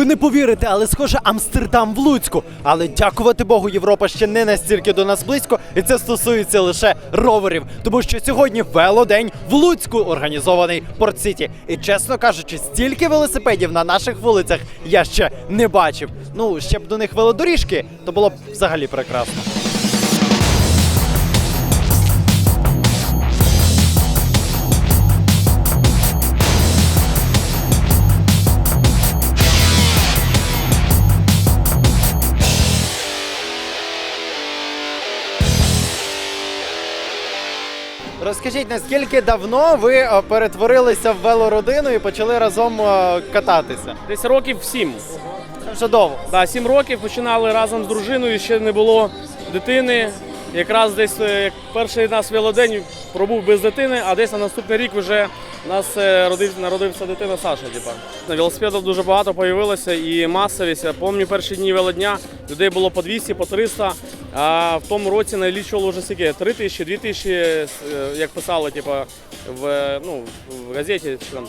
Ви не повірите, але схоже Амстердам в Луцьку. Але дякувати Богу, Європа ще не настільки до нас близько, і це стосується лише роверів. Тому що сьогодні велодень в Луцьку організований Порт Сіті. І чесно кажучи, стільки велосипедів на наших вулицях я ще не бачив. Ну ще б до них велодоріжки, то було б взагалі прекрасно. Розкажіть, наскільки давно ви е, перетворилися в велородину і почали разом е, кататися? Десь років сім. Це вже довго. Да, сім років починали разом з дружиною, ще не було дитини. Якраз десь е, перший нас велодень пробув без дитини, а десь на наступний рік вже у нас е, народився дитина Саша. Типа. Велосипедів дуже багато появилося і масовість. Пам'ятаю перші дні велодня людей було по 200, по 300, а в тому році налічувало вже скільки 3 тисячі, 2 тисячі, е, як писали, типа, в, ну, в газеті. Чи там.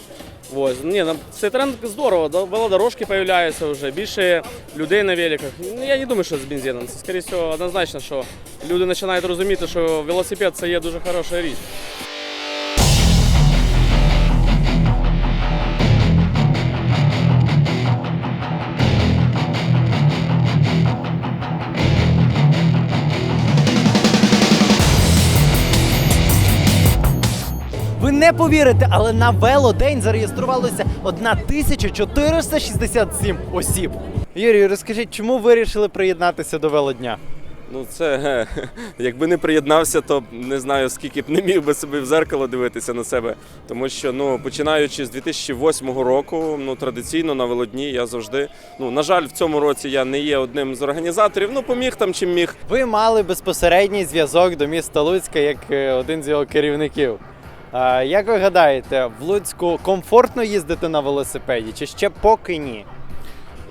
Ось. Ні, цей тренд здорово, велодорожки появляються вже, більше людей на великах. Ну, я не думаю, що з бензином. Це, скоріше однозначно, що люди починають розуміти, що велосипед це є дуже хороша річ. Не повірите, але на велодень зареєструвалося 1467 осіб. Юрій, розкажіть, чому ви вирішили приєднатися до велодня? Ну це е, якби не приєднався, то не знаю скільки б не міг би собі в зеркало дивитися на себе. Тому що ну починаючи з 2008 року, ну традиційно на велодні я завжди. Ну на жаль, в цьому році я не є одним з організаторів. Ну поміг там чим міг. Ви мали безпосередній зв'язок до міста Луцька як е, один з його керівників. Як ви гадаєте, в Луцьку комфортно їздити на велосипеді, чи ще поки ні?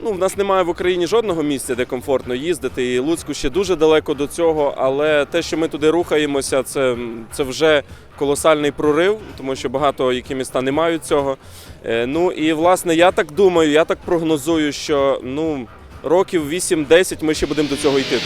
Ну, в нас немає в Україні жодного місця, де комфортно їздити, і Луцьку ще дуже далеко до цього. Але те, що ми туди рухаємося, це, це вже колосальний прорив, тому що багато які міста не мають цього. Е, Ну і власне я так думаю, я так прогнозую, що ну років 8-10 ми ще будемо до цього йти.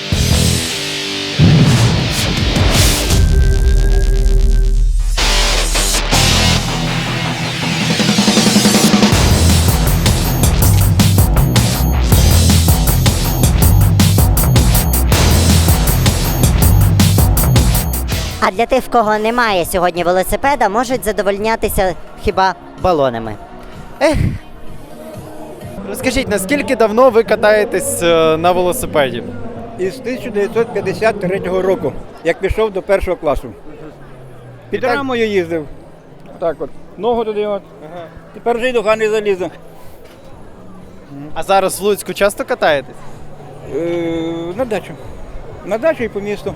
А для тих, в кого немає сьогодні велосипеда, можуть задовольнятися хіба балонами. Розкажіть, наскільки давно ви катаєтесь е, на велосипеді? із 1953 року, як пішов до першого класу. Під так- рамою їздив. Так от. Ногу туди от. Тепер вже й до хани залізу. А зараз в Луцьку часто катаєтесь? Е, на дачу. На дачу і по місту.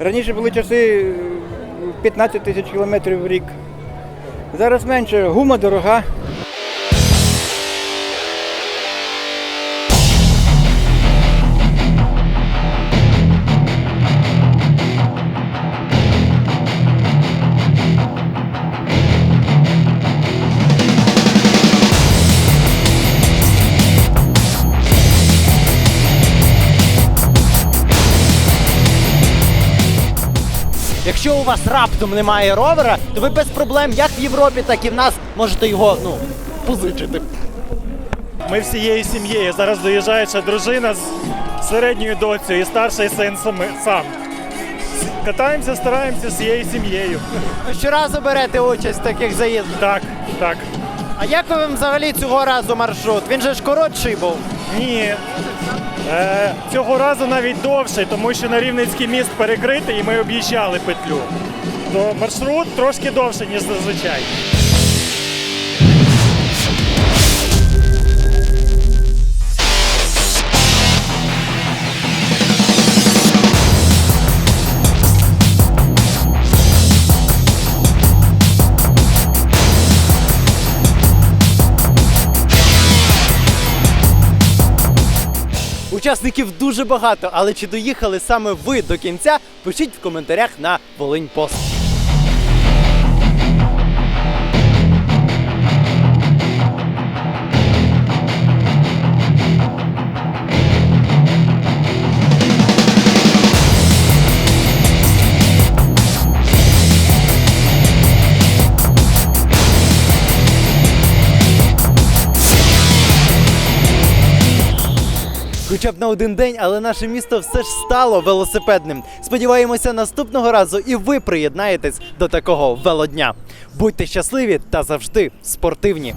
Раніше були часи е, 15 тисяч кілометрів в рік. Зараз менше, гума дорога. Якщо у вас раптом немає ровера, то ви без проблем як в Європі, так і в нас можете його ну, позичити. Ми всією сім'єю. Зараз доїжджає ще дружина з середньою доцею і старший син сам. Катаємося, стараємося всією сім'єю. Щоразу берете участь в таких заїздах. Так, так. А як вам взагалі цього разу маршрут? Він же ж коротший був. Ні. Е, цього разу навіть довший, тому що на Рівненський міст перекритий і ми об'їжджали петлю. То маршрут трошки довший, ніж зазвичай. Учасників дуже багато, але чи доїхали саме ви до кінця? Пишіть в коментарях на Волинь Пост. Хоча б на один день, але наше місто все ж стало велосипедним. Сподіваємося, наступного разу і ви приєднаєтесь до такого велодня. Будьте щасливі та завжди спортивні.